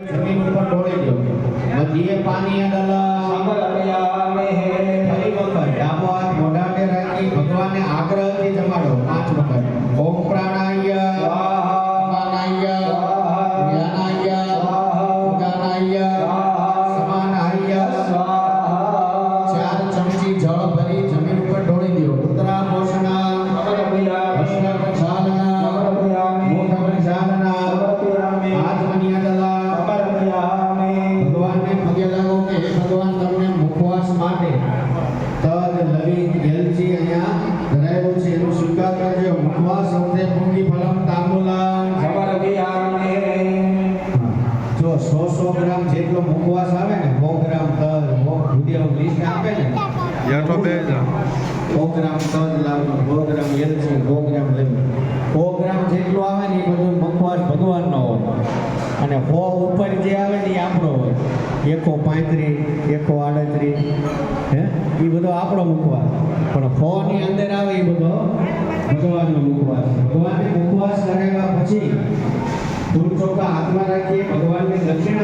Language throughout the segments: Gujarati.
જમીન ઉપર ઢોળી દો મધ્યે પાણી અડલ સમર્પયામિ ફરી વખત ડાબો હાથ મોઢાને રાખી ભગવાનને આગ્રહથી જમાડો પાંચ વખત. ઓમ પ્રાણાય સો સો ગ્રામ જેટલો મુખવાસ આવે ને સો ગ્રામ સો ભૂદેવ લિસ્ટ આપે ને. યાઠો બે સો ગ્રામ તલ લાવવાનું સો ગ્રામ એલચી સો ગ્રામ લવિંગ સો ગ્રામ જેટલું આવે ને એ બધું મુખવાસ ભગવાનનો હોય. અને સો ઉપર જે આવે ને એ આપણો હોય. એકો પાંત્રીસ એકો આડત્રીસ હે? એ બધો આપણો મુખવાસ. પણ સો ની અંદર આવે એ બધો ભગવાનનો મુખવાસ. ભગવાનને મુખવાસ કરાવ્યા પછી ફૂલ ચોખા હાથમાં રાખીએ ભગવાનને દક્ષિણા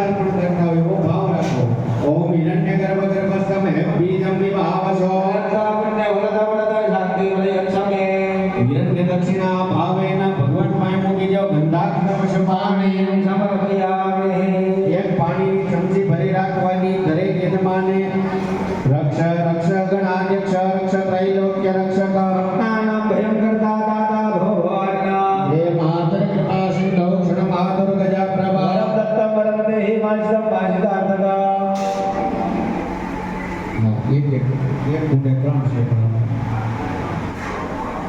એક ગુણે ત્રણ છે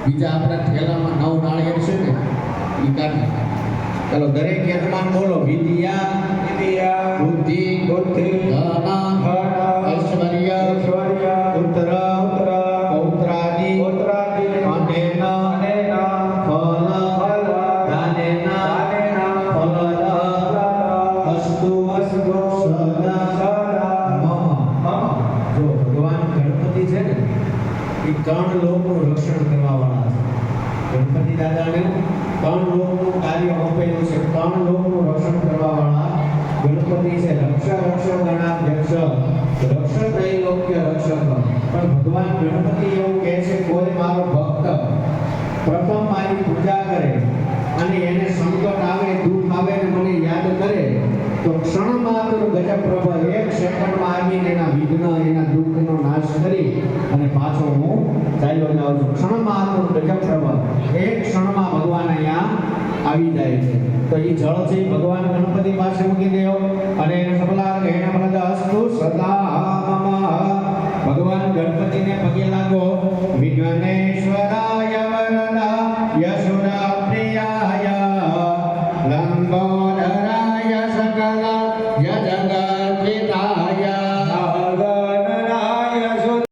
બીજા આપણા થેલામાં નવ નાળિયેર છે ને એ કાઢી ચાલો, દરેક યજમાન બોલો, વિદ્યા એ ત્રણ લોકનું રક્ષણ કરવા વાળા છે ગણપતિ દાદાને ત્રણ લોકનું કાર્ય આપેલું છે. ત્રણ લોકનું રક્ષણ કરવા વાળા ગણપતિ છે. રક્ષ રક્ષ ગણાધ્યક્ષ રક્ષ ત્રૈલોક્ય રક્ષક. પણ ભગવાન ગણપતિ એવું કહે છે, કોઈ મારો ભક્ત પ્રથમ મારી પૂજા કરે અને એને સંકટ આવે, દુઃખ આવે ને મને યાદ કરે, તો ક્ષણ માત્ર ગજપ્રભ એક સેકન્ડમાં આવીને એના વિઘ્ન, એના દુઃખનો નાશ કરી હું ચાલ્યો જાઉં છું ક્ષણ માત્ર ગજપ્રભ એક ક્ષણમાં ભગવાન અહીંયા આવી જાય છે તો એ જળ છે ભગવાન ગણપતિ પાસે મૂકી દેવો અને એને સફલા એને બધા અસ્તુ સદા ભગવાન ગણપતિને પગે લાગો વિઘ્નેશ્વરાય